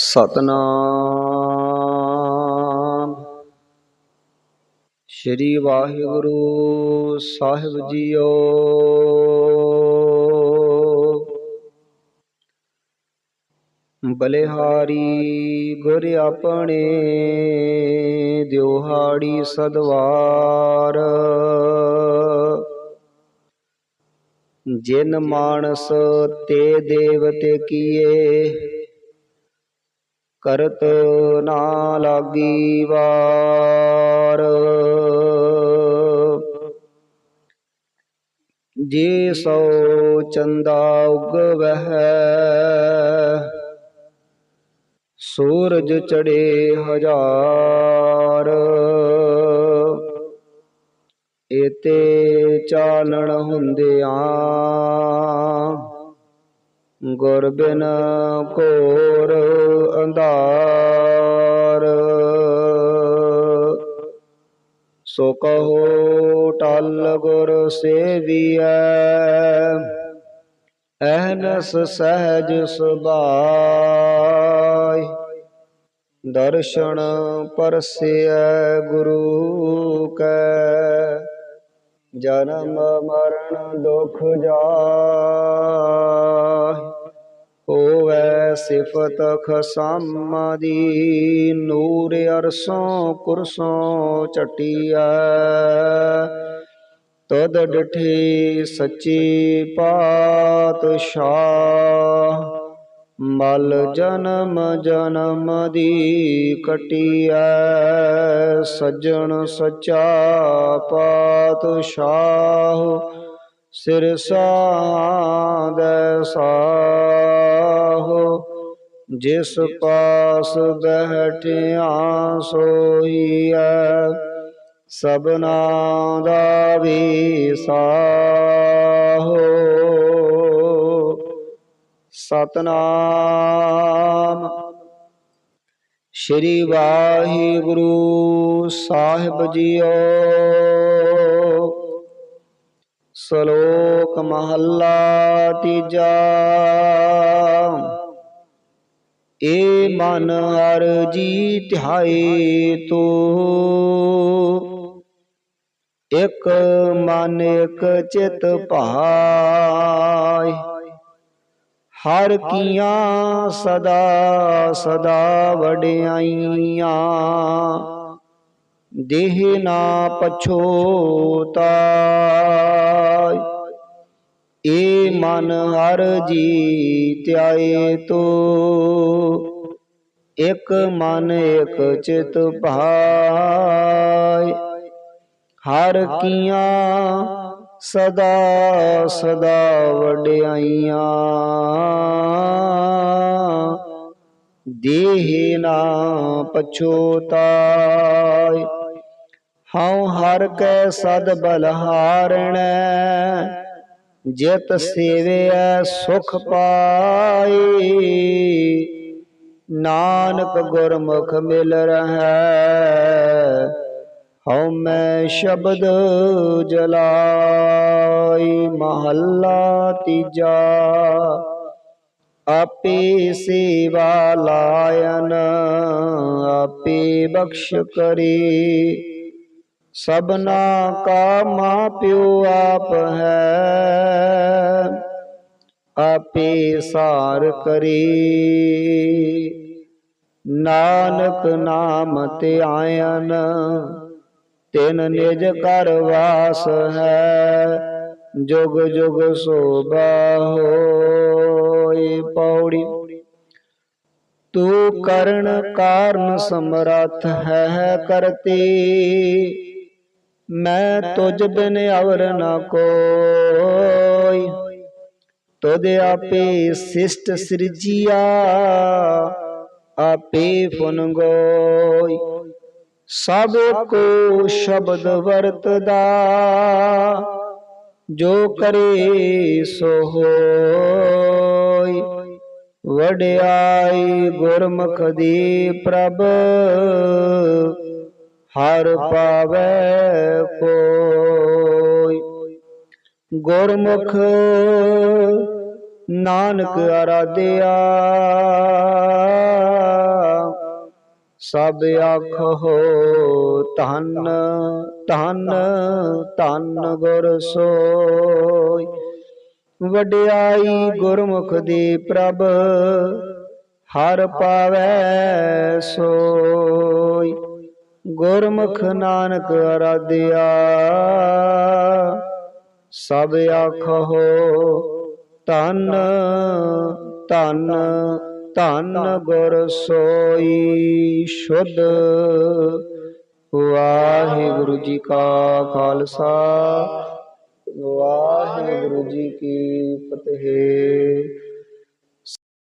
ਸਤਨਾਮ। ਸ੍ਰੀ ਵਾਹਿਗੁਰੂ ਸਾਹਿਬ ਜੀਓ। ਬਲਿਹਾਰੀ ਗੁਰ ਆਪਣੇ ਦਿਵਹਾੜੀ ਸਦਵਾਰ। ਜਿਨ ਮਾਨਸ ਤੇ ਦੇਵਤੇ ਕੀਏ ਕਰਤ ਨਾ ਲਾਗੀ ਵਾਰ। ਜੇ ਸੋ ਚੰਦਾ ਉਗਵਹਿ ਸੂਰਜ ਚੜੇ ਹਜ਼ਾਰ। ਏਤੇ ਚਾਲਣ ਹੁੰਦਿਆਂ ਗੁਰ ਬਿਨ ਘੋਰ ਅੰਧਾਰ। ਸੋ ਕਹੋ ਟਲ ਗੁਰ ਸੇਵੀਐ ਅਹਨਸ ਸਹਿਜ ਸੁਭਾਇ। ਦਰਸ਼ਨ ਪਰਸਿਐ ਗੁਰੂ ਕੈ, ਜਨਮ ਮਰਨ ਦੁਖ ਜਾਹਿ ਹੋਵੈ ਸਿਫਤ ਖਸਮਾਦੀ ਨੂਰ ਅਰਸੋਂ ਕੁਰਸੋਂ ਚਟਿਐ ਤਦ ਡਠੇ ਸੱਚੀ ਪਾਤਸ਼ਾਹ, ਮਲ ਜਨਮ ਜਨਮ ਦੀ ਕਟਿਐ। ਸੱਜਣ ਸਚਾ ਪਾਤਸ਼ਾਹ ਸਿਰ ਸਾਦੈ ਸਾਹੋ। ਜਿਸ ਪਾਸ ਬਹਿਟਿਆ ਸੋਈਐ ਸਬਨਾ ਦਾ ਵਿਸਾਹੋ ਸਤਨਾਮ। ਸ਼੍ਰੀ ਵਾਹਿਗੁਰੂ ਸਾਹਿਬ ਜੀਓ। ਸ਼ਲੋਕ ਮਹੱਲਾ ਤੀਜਾ। ਏ ਮਨ ਹਰ ਜੀ ਧਿਆਏ ਤੋ। ਇਕ ਮਨ, ਇਕ ਚਿਤ ਭਾਈ ਹਰ ਕੀਆਂ ਸਦਾ ਸਦਾ ਵਡਿਆਈਆਂ। ਦੇਹ ਨਾ ਪਛੋਤਾ। ਮਨ ਹਰ ਜੀ ਧਿਆਏ ਤੋ। ਇਕ ਮਨ, ਇਕ ਚਿਤ ਭਾਈ ਹਰ ਕੀਆਂ ਸਦਾ ਸਦਾ ਵਡਿਆਈਆਂ। ਦੇਹ ਨਾ ਪਛੋਤਾਇ ਹਉ ਹਰ ਕੈ ਸਦ ਬਲਹਾਰਣੈ। ਜਿਤ ਸੇਵਿਐ ਸੁਖ ਪਾਈ। ਨਾਨਕ ਗੁਰਮੁਖ ਮਿਲ ਰਹੈ ਹਉ ਮੈਂ ਸ਼ਬਦ ਜਲਾਈ। ਮਹੱਲਾ ਤੀਜਾ, ਆਪੇ ਸੇਵਾ ਲਾਇਨ, ਆਪੇ ਬਖਸ਼ ਕਰੀ। ਸਬਨਾ ਕਾ ਮਾਂ ਪਿਓ ਆਪ ਹੈ। ਆਪੇ ਸਾਰ ਕਰੀ। ਨਾਨਕ ਨਾਮ ਤੇ ਆਇਨ, ਤਿਨ ਨਿਜ ਕਰ ਵਾਸ ਹੈ। ਜੁਗ ਜੁਗ ਸੋਭਾ ਹੋਈ ਪੌੜੀ। ਤੂੰ ਕਰਨ ਕਾਰਨ ਸਮਰੱਥ ਹੈ ਕਰਤੀ। ਮੈਂ ਤੁਝ ਬਿਨ ਅਵਰ ਨ ਕੋਈ। ਤੁਧ ਆਪੇ ਸਿਸ਼ਟ ਸਿਰਜੀਆ, ਆਪੇ ਫੁਨ ਗੋਈ। ਸਭ ਕੋ ਸ਼ਬਦ ਵਰਤਦਾ, ਜੋ ਕਰੇ ਸੋ ਹੋਈ। ਵਡਿਆਈ ਗੁਰਮੁਖ ਦੀ ਪ੍ਰਭ ਹਰ ਪਾਵੇ ਕੋਈ। ਗੁਰਮੁਖ ਨਾਨਕ ਅਰਾਧਿਆ, ਸਭ ਆਖੋ ਧੰਨ ਧੰਨ ਧੰਨ ਗੁਰ ਸੋਈ। ਵਡਿਆਈ ਗੁਰਮੁਖ ਦੀ ਪ੍ਰਭ, ਹਰ ਪਾਵੈ ਸੋਈ। ਗੁਰਮੁਖ ਨਾਨਕ ਅਰਾਧਿਆ, ਸਭ ਆਖੋ ਧੰਨ ਧੰਨ ਧੰਨ ਗੁਰ ਸੋਈ ਸ਼ੁੱਧ। ਵਾਹਿਗੁਰੂ ਜੀ ਕਾ ਖਾਲਸਾ, ਵਾਹਿਗੁਰੂ ਜੀ ਕੀ ਫਤਿਹ।